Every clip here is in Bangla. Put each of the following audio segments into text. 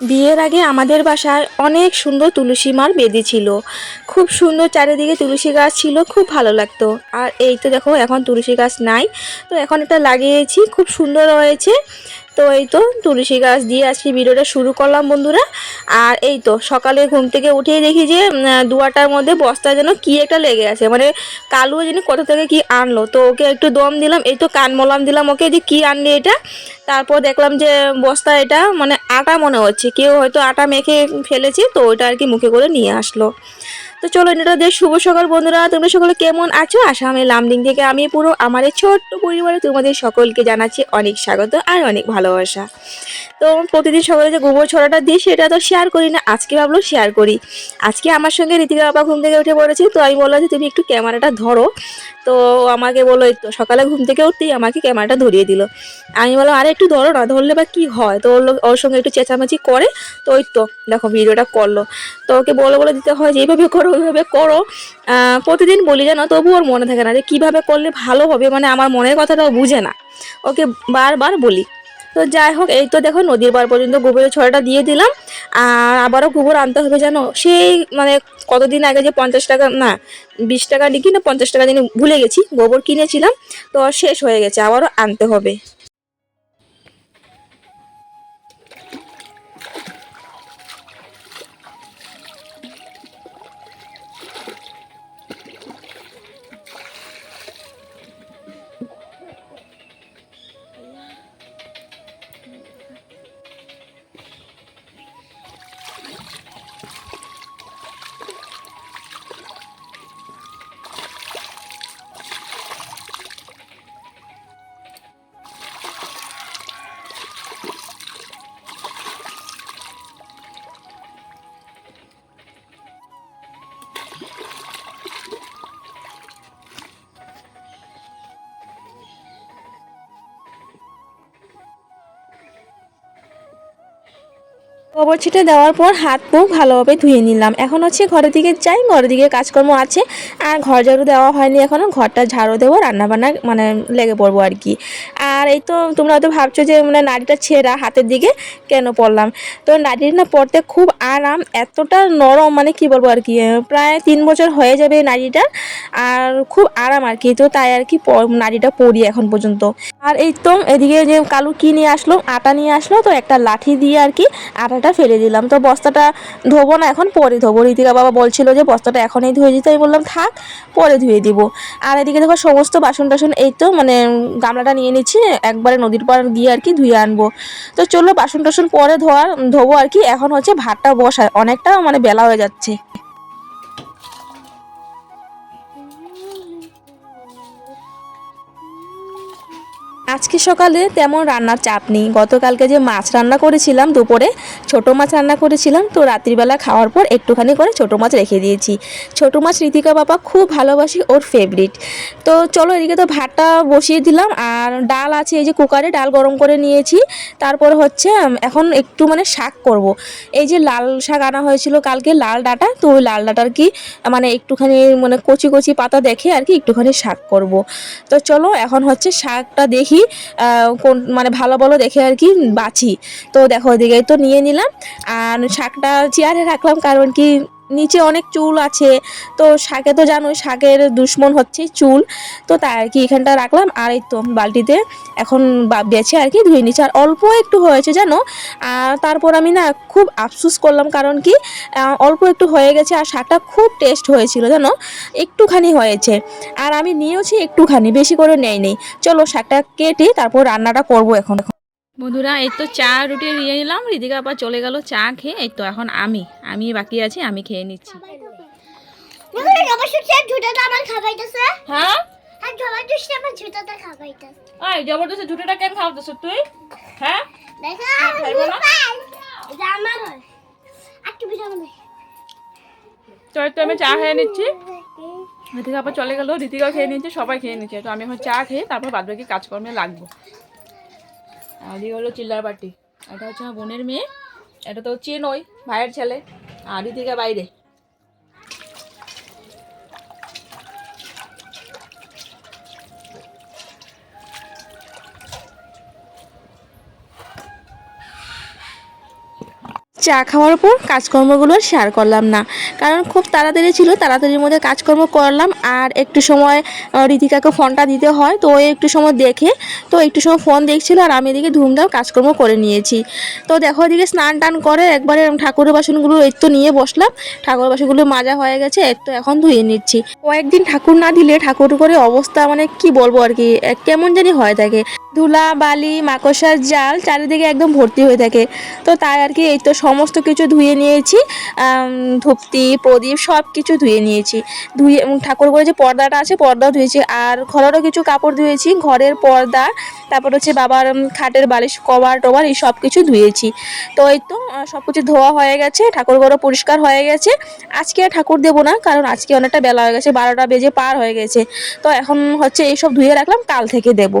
বিয়ের আগে আমাদের বাসায় অনেক সুন্দর তুলসী মার বেদি ছিল। খুব সুন্দর চারিদিকে তুলসী গাছ ছিল, খুব ভালো লাগতো। আর এই তো দেখো, এখন তুলসী গাছ নাই। তো এখন এটা লাগিয়েছি, খুব সুন্দর হয়েছে। তো এই তো তুলসী গাছ দিয়ে আজকে ভিডিওটা শুরু করলাম বন্ধুরা। আর এই তো সকালে ঘুম থেকে উঠেই দেখি যে দুয়াটার মধ্যে বস্তা যেন কি একটা লেগে আছে। মানে কালু যিনি কোথা থেকে কি আনলো, তো ওকে একটু দম দিলাম, এই তো কান মলাম দিলাম ওকে যে কি আনলি এটা। তারপর দেখলাম যে বস্তা এটা মানে আটা মনে হচ্ছে, কেউ হয়তো আটা মেখে ফেলেছে, তো ওইটা আর কি মুখে করে নিয়ে আসলো। তো চলো এটা দিয়ে শুভ সকাল, বন্ধুরা। তোমরা সকলে কেমন আছো? আশা আমি লামডিং থেকে আমি পুরো আমার ছোট্ট পরিবারে তোমাদের সকলকে জানাচ্ছি অনেক স্বাগত আর অনেক ভালোবাসা। তো প্রতিদিন সকালে যে গোবর ছড়াটা দিই, সেটা তো শেয়ার করি না, আজকে ভাবলো শেয়ার করি। আজকে আমার সঙ্গে ঋতিকা বাবা ঘুম থেকে উঠে পড়েছে, তো আমি বললাম যে, তুমি একটু ক্যামেরাটা ধরো। তো আমাকে বলল তো সকালে ঘুম থেকে উঠতেই আমাকে ক্যামেরাটা ধরিয়ে দিল। আমি বললাম, আরে একটু ধরো না, ধরলে বা কী হয়? তো ওর সঙ্গে একটু চেঁচামেচি করে, তো ওই তো দেখো ভিডিওটা করল। তো ওকে বলে বলে দিতে হয় যে, এইভাবে করো ওইভাবে করো। প্রতিদিন বলি জানো তবু ওর মনে থাকে না যে কীভাবে করলে ভালো হবে মানে আমার মনের কথাটা ও বুঝে না। ওকে বারবার বলি। তো যাই হোক, এই তো দেখো, নদীর পার পর্যন্ত গোবরের ছড়াটা দিয়ে দিলাম। আর আবারও গোবর আনতে হবে জানো সেই মানে কতদিন আগে যে পঞ্চাশ টাকা, না, বিশ টাকা নাকি না পঞ্চাশ টাকা দিন ভুলে গেছি, গোবর কিনেছিলাম, তো শেষ হয়ে গেছে, আবারও আনতে হবে। গোবর ছিটে দেওয়ার পর হাত মুখ ভালোভাবে ধুয়ে নিলাম। এখন হচ্ছে ঘরের দিকে যাই, ঘরের দিকে কাজকর্ম আছে। আর ঘর ঝাড়ু দেওয়া হয়নি এখনও ঘরটা ঝাড়ু দেবো, রান্নাবান্না মানে লেগে পড়ব আর কি। আর এই তো তোমরা হয়তো ভাবছ যে মানে নাড়িটা ছেঁড়া হাতের দিকে কেন পড়লাম? তো নাড়িটা না পড়তে খুব আরাম এতটা নরম মানে কি বলব আর কি প্রায় তিন বছর হয়ে যাবে নাড়িটা। আর খুব আরাম আর কি, তো তাই আর কি নাড়িটা পরি এখন পর্যন্ত। আর এই তো এদিকে যে কালু কি নিয়ে আসলো, আটা নিয়ে আসলো, তো একটা লাঠি দিয়ে আর কি আটাটা ফেলে দিলাম। তো বস্তাটা ধোবো না এখন, পরে ধোবো। ঋতিকা বাবা বলছিল যে বস্তাটা এখনই ধুয়ে দিতে, আমি বললাম, থাক, পরে ধুয়ে দিব। আর এদিকে দেখো সমস্ত বাসন টাসন এই তো মানে গামলাটা নিয়ে নিচ্ছি, একবারে নদীর পাড় গিয়ে আর কি ধুয়ে আনব। তো চলো বাসন টাসন পরে ধোয়া, ধোবো আর কি। এখন হচ্ছে ভাতটা বসায় অনেকটা মানে বেলা হয়ে যাচ্ছে। আজকে সকালে তেমন রান্নার চাপ নেই গতকালকে যে মাছ রান্না করেছিলাম দুপুরে, ছোট মাছ রান্না করেছিলাম, তো রাত্রিবেলা খাওয়ার পর একটুখানি করে ছোট মাছ রেখে দিয়েছি ছোট মাছ ঋতিকা বাবা খুব ভালোবাসি, ওর ফেভারিট তো চলো এদিকে তো ভাতটা বসিয়ে দিলাম, আর ডাল আছে এই যে কুকারে, ডাল গরম করে নিয়েছি তারপর হচ্ছে এখন একটু মানে শাক করব। এই যে লাল শাক আনা হয়েছিল কালকে, লাল ডাটা, তো ওই লাল ডাটার কি মানে একটুখানি মানে কচি কচি পাতা দেখে আর কি একটুখানি শাক করব। তো চলো এখন হচ্ছে শাকটা দেখি কোন মানে ভালো ভালো দেখে আর কি বাছি তো দেখো ওদিকে তো নিয়ে নিলাম। আর শাকটা চেয়ারে রাখলাম, কারণ কি নিচে অনেক চুল আছে। তো শাকে তো জানো শাকের দুশ্মন হচ্ছে চুল। তো তাই আর কি এখানটা রাখলাম। আর এই তো বালতিতে এখন বেছে আর কি ধুয়ে নিচ্ছে। আর অল্প একটু হয়েছে জানো? আর তারপর আমি না খুব আফসুস করলাম। কারণ কি অল্প একটু হয়ে গেছে আর শাকটা খুব টেস্ট হয়েছিল জানো? একটুখানি হয়েছে। আর আমি নিয়েওছি একটুখানি, বেশি করে নেই চলো শাকটা কেটে তারপর রান্নাটা করব এখন। বন্ধুরা এই তো চা রুটি নিয়ে নিলাম রিদিকা আবার চলে গেল চা খেয়ে এই তো এখন আমি আমি বাকি আছি আমি খেয়ে নিচ্ছি। হ্যাঁ? আর জবরদস্তি ঝুটাটা কেন খাওয়াতেছ তুই? হ্যাঁ? হয় মানে তো আমি চা খেয়ে নিচ্ছি। ঋতিকা আবার চলে গেল ঋতিকাও খেয়ে নিচ্ছে সবাই খেয়ে নিচ্ছে তো আমি এখন চা খেয়ে তারপর বাদবাকি কাজকর্মে লাগবো। এদিকে হলো চিল্লার পার্টি এটা হচ্ছে আমার বোনের মেয়ে। এটা তো চেনই ভাইয়ের ছেলে। আদি থেকে বাইরে। চা খাওয়ার পর কাজকর্মগুলো শেয়ার করলাম না। কারণ খুব তাড়াতাড়ি ছিল, তাড়াতাড়ির মধ্যে কাজকর্ম করলাম আর একটু সময় রীতিকাকে ফোনটা দিতে হয়, তো ও একটু সময় দেখে, তো একটু সময় ফোন দেখছিল আর আমি এদিকে ধুমধাম কাজকর্ম করে নিয়েছি। তো দেখো এদিকে স্নান টান করে একবারে ঠাকুরের বাসনগুলো এই তো নিয়ে বসলাম। ঠাকুরের বাসনগুলো মাজা হয়ে গেছে, এই তো এখন ধুয়ে নিচ্ছি। কয়েকদিন ঠাকুর না দিলে ঠাকুর করে অবস্থা মানে কি বলব আর কি কেমন জানি হয়ে থাকে। ধুলা, বালি, মাকড়সার জাল চারিদিকে একদম ভর্তি হয়ে থাকে। তো তাই আর কি এই তো সমস্ত কিছু ধুয়ে নিয়েছি ধূপতি, প্রদীপ সব কিছু ধুয়ে নিয়েছি। ধুয়ে ঠাকুর করে যে পর্দাটা আছে পর্দাও ধুয়েছি। আর ঘরেরও কিছু কাপড় ধুয়েছি, ঘরের পর্দা, তারপর হচ্ছে বাবার খাটের বালিশ, কভার, টভার এই সব কিছু ধুয়েছি। তো এই তো সব কিছু ধোয়া হয়ে গেছে ঠাকুর ঘরও পরিষ্কার হয়ে গেছে। আজকে আর ঠাকুর দেবো না, কারণ আজকে অনেকটা বেলা হয়ে গেছে, বারোটা বেজে পার হয়ে গেছে। তো এখন হচ্ছে এইসব ধুয়ে রাখলাম, কাল থেকে দেবো।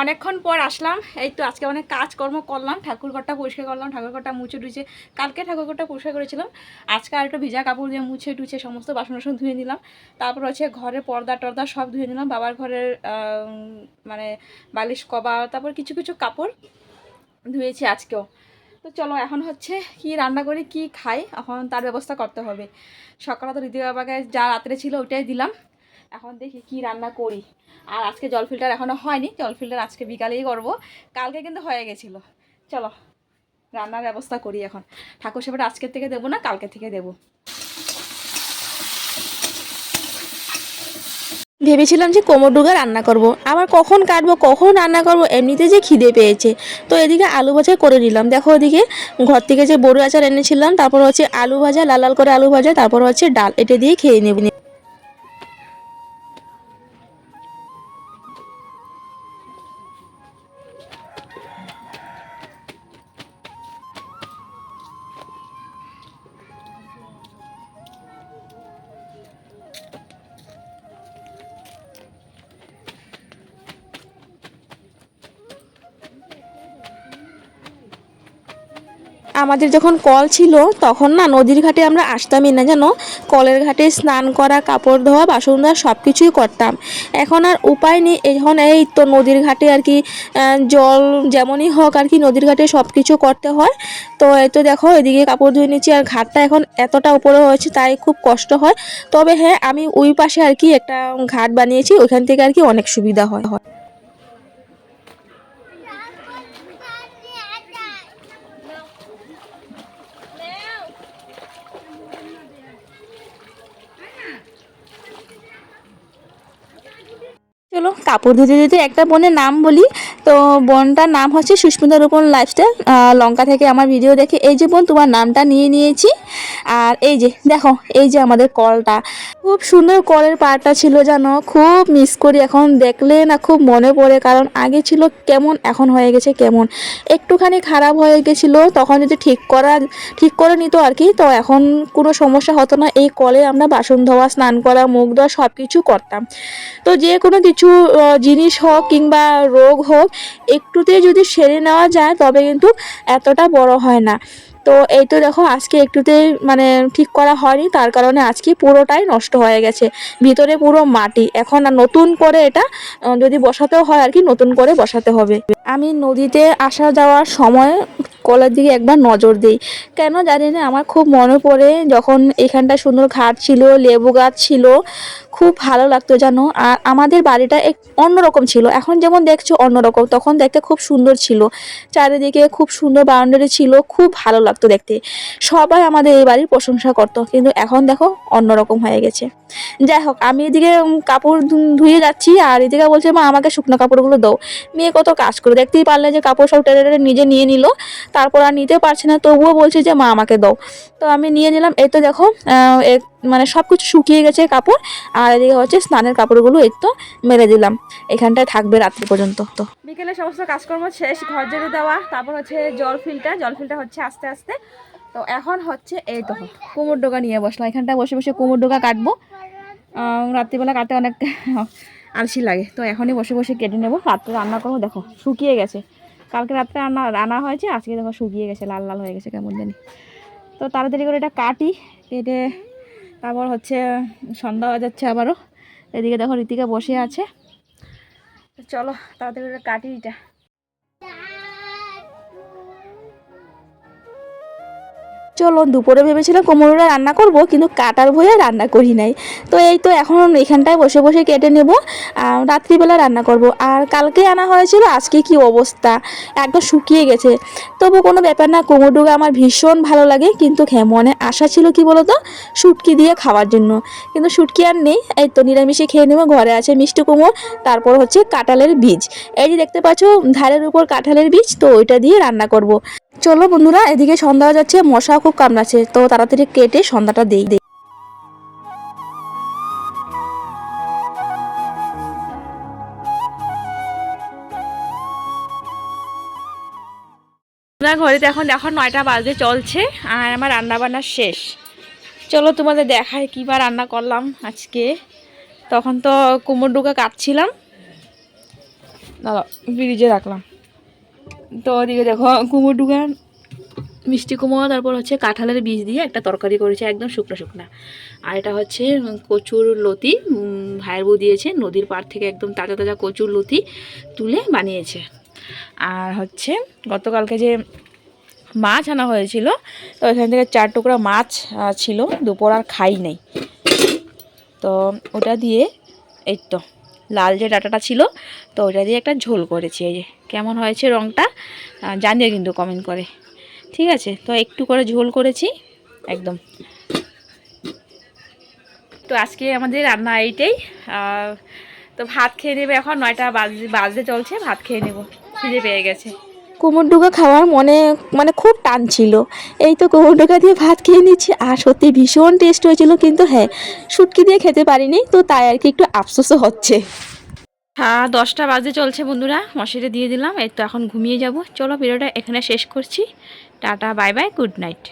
অনেকক্ষণ পর আসলাম, এই তো আজকে অনেক কাজকর্ম করলাম, ঠাকুরঘরটা পরিষ্কার করলাম, ঠাকুরঘরটা মুছে টুছে, কালকে ঠাকুরঘরটা পরিষ্কার করেছিলাম, আজকে আর একটু ভিজা কাপড় দিয়ে মুছে টুছে সমস্ত বাসন বাসন ধুয়ে নিলাম, তারপর হচ্ছে ঘরের পর্দা টর্দা সব ধুয়ে নিলাম, বাবার ঘরের মানে বালিশ কবা তারপর কিছু কিছু কাপড় ধুয়েছি আজকেও। তো চলো এখন হচ্ছে কি রান্না করি, কি খাই, এখন তার ব্যবস্থা করতে হবে। সকালে তো রীতি বাবাকে যা রাত্রে ছিল ওইটাই দিলাম। এখন দেখি কি রান্না করি। আর আজকে জল ফিল্টার এখনও হয়নি, জল ফিল্টার আজকে বিকালেই করব। কালকে কিন্তু হয়ে গেছিল। চলো, রান্নার ব্যবস্থা করি এখন। ঠাকুর সেবাটা আজকের থেকে দেবো না, কালকে থেকে দেবো। ভেবেছিলাম যে কোমর ডুগা রান্না করব। আবার কখন কাটবো, কখন রান্না করব, এমনিতে যে খিদে পেয়েছে। তো এদিকে আলু ভাজা করে নিলাম। দেখো ওদিকে ঘর থেকে যে বড়ি আচার এনেছিলাম, তারপর হচ্ছে আলু ভাজা, লাল লাল করে আলু ভাজা, তারপর হচ্ছে ডাল, এটা দিয়ে খেয়ে নেব। আমাদের যখন কল ছিল, তখন না নদীর ঘাটে আমরা আসতামই না, জানো? কলের ঘাটে স্নান করা, কাপড় ধোয়া, বাসন ধোয়া সব কিছুই করতাম। এখন আর উপায় নেই, এখন এই তো নদীর ঘাটে আর কি জল যেমনই হোক আর কি নদীর ঘাটে সব কিছু করতে হয়। তো এই তো দেখো, এদিকে কাপড় ধুয়ে নিচ্ছি আর ঘাটটা এখন এতটা উপরে হয়েছে, তাই খুব কষ্ট হয়। তবে হ্যাঁ আমি ওই পাশে আর কি একটা ঘাট বানিয়েছি, ওইখান থেকে আর কি অনেক সুবিধা হয়। চলো, কাপড় ধুতে ধুতে একটা বোনের নাম বলি। তো বোনটার নাম হচ্ছে সুস্মিতা রূপন লাইফস্টাইল লঙ্কা থেকে আমার ভিডিও দেখে, এই যে বোন, তোমার নামটা নিয়ে নিয়েছি। আর এই যে, দেখো, এই যে আমাদের কলটা। খুব সুন্দর কলের পাড়টা ছিল জানো, খুব মিস করি। এখন দেখলে না খুব মনে পড়ে, কারণ আগে ছিল কেমন, এখন হয়ে গেছে কেমন। একটুখানি খারাপ হয়ে গেছিল, তখন যদি ঠিক করা, ঠিক করে নিত আর কি, তো এখন কোনো সমস্যা হতো না। এই কলে আমরা বাসন ধোয়া, স্নান করা, মুখ ধোয়া সব কিছু করতাম। তো যে কোনো কিছু জিনিস হোক কিংবা রোগ হোক, একটুতে যদি সেরে নেওয়া যায়, তবে কিন্তু এতটা বড় হয় না। তো এই তো দেখো, আজকে একটুতে মানে ঠিক করা হয়নি, তার কারণে আজকে পুরোটাই নষ্ট হয়ে গেছে। ভিতরে পুরো মাটি, এখন নতুন করে এটা যদি বসাতেও হয় আর কি, নতুন করে বসাতে হবে। আমি নদীতে আসা যাওয়ার সময় কলের দিকে একবার নজর দিই। কেন জানি না, আমার খুব মনে পড়ে যখন এখানটা সুন্দর ঘাট ছিল, লেবু গাছ ছিল, খুব ভালো লাগতো জানো আর আমাদের বাড়িটা এক অন্যরকম ছিল। এখন যেমন দেখছ অন্যরকম, তখন দেখতে খুব সুন্দর ছিল। চারিদিকে খুব সুন্দর বাউন্ডারি ছিল, খুব ভালো লাগতো দেখতে। সবাই আমাদের এই বাড়ির প্রশংসা করতো, কিন্তু এখন দেখো অন্যরকম হয়ে গেছে। যাই হোক, আমি এদিকে কাপড় ধুয়ে যাচ্ছি, আর এদিকে বলছে, মা, আমাকে শুকনো কাপড়গুলো দাও। মেয়ে কত কাজ করে, দেখতেই পারলে যে কাপড় সব টেনে টেনে নিজে নিয়ে নিল। তারপর আর নিতে পারছে না, তবুও বলছে যে, মা, আমাকে দাও। তো আমি নিয়ে নিলাম, এই তো দেখো মানে সব কিছু শুকিয়ে গেছে কাপড়, আর এদিকে হচ্ছে স্নানের কাপড়গুলো এই তো মেরে দিলাম। এখানটায় থাকবে রাত্রি পর্যন্ত, তো। বিকেলে সমস্ত কাজকর্ম শেষ, ঘর ঝেড়ে দেওয়া, তারপর হচ্ছে জল ফিল্টার জল ফিল্টার হচ্ছে আস্তে আস্তে। তো এখন হচ্ছে এই তো, কুমোর ডোকা নিয়ে বসলাম, এখানটায় বসে বসে কুমোর ডোকা কাটবো। রাত্রিবেলা কাটতে অনেক আলসি লাগে, তো এখনই বসে বসে কেটে নেব, রাত্রে রান্না করব, দেখো, শুকিয়ে গেছে। কালকে রাত্রে আনা রান্না হয়েছে আজকে দেখো শুকিয়ে গেছে, লাল লাল হয়ে গেছে কেমন জানি। তো তাড়াতাড়ি করে এটা কাটি, কেটে তারপর হচ্ছে সন্ধ্যা হয়ে যাচ্ছে আবারও। এদিকে দেখো ঋতিকা বসে আছে। চলো, তাড়াতাড়ি করে কাটি এটা। চলো দুপুরে ভেবেছিলাম কোমরটা রান্না করব, কিন্তু কাটার ভয়ে রান্না করি নাই। তো এই তো এখন এখানটায় বসে বসে কেটে নেব রাত্রিবেলা রান্না করব। আর কালকে আনা হয়েছিল, আজকে কি অবস্থা? একদম শুকিয়ে গেছে। তবু কোনো ব্যাপার না, কোমরডুগা আমার ভীষণ ভালো লাগে, কিন্তু হ্যাঁ মনে আশা ছিল কি বলতো? শুটকি দিয়ে খাওয়ার জন্য। কিন্তু শুটকি আর নেই। এই তো নিরামিষে খেয়ে নেব, ঘরে আছে মিষ্টি কুমড়ো তারপর হচ্ছে কাঁঠালের বীজ। এই যে দেখতে পাচ্ছ, ধারের উপর কাঁঠালের বীজ, তো ওইটা দিয়ে রান্না করব। চলো বন্ধুরা, এদিকে সন্ধ্যা হয়ে যাচ্ছে, মশা খুব কামড়াচ্ছে, তো তাড়াতাড়ি কেটে সন্ধ্যাটা দেই দেই। না ঘড়িতে এখন দেখো নয়টা বাজে চলছে, আর আমার রান্না বান্না শেষ। চলো তোমাদের দেখায় কী বা রান্না করলাম আজকে। তখন তো কুমড় ডুকা কাটছিলাম দাদা ফ্রিজে রাখলাম। তো ওদিকে দেখো কুমড় ডুকা মিষ্টি কুমড়ো তারপর হচ্ছে কাঁঠালের বীজ দিয়ে একটা তরকারি করেছে একদম শুকনো শুকনা। আর এটা হচ্ছে কচুর লতি ভাইয়ের বউ দিয়েছে, নদীর পাড় থেকে একদম তাজা তাজা কচুর লতি তুলে বানিয়েছে। আর হচ্ছে, গতকালকে যে মাছ আনা হয়েছিল, তো এখান থেকে চার টুকরা মাছ ছিল, দুপুর আর খাই নাই। তো ওটা দিয়ে এই তো। লাল যে ডাটাটা ছিল, তো ওটা দিয়ে একটা ঝোল করেছি। এই যে কেমন হয়েছে রঙটা জানিও কিন্তু কমেন্ট করে। ঠিক আছে? তো একটু করে ঝোল করেছি, একদম। তো আজকে আমাদের রান্না এইটাই। তো ভাত খেয়ে নেবে এখন, নয়টা বাজে, বাজতে চলছে, ভাত খেয়ে নেব। খিদে পেয়ে গেছে। কুমড় ডুগা খাওয়ার মনে মানে খুব টান ছিল। এই তো কুমড় ডুগা দিয়ে ভাত খেয়ে নিচ্ছি, আর সত্যি ভীষণ টেস্ট হয়েছিল, কিন্তু হ্যাঁ শুটকি দিয়ে খেতে পারিনি, তো তাই আর কি একটু আফসোসও হচ্ছে। হ্যাঁ দশটা বাজে চলছে বন্ধুরা, মশারি দিয়ে দিলাম, এই তো এখন ঘুমিয়ে যাব। চলো ভিডিওটা এখানে শেষ করছি। Tata, bye bye, good night.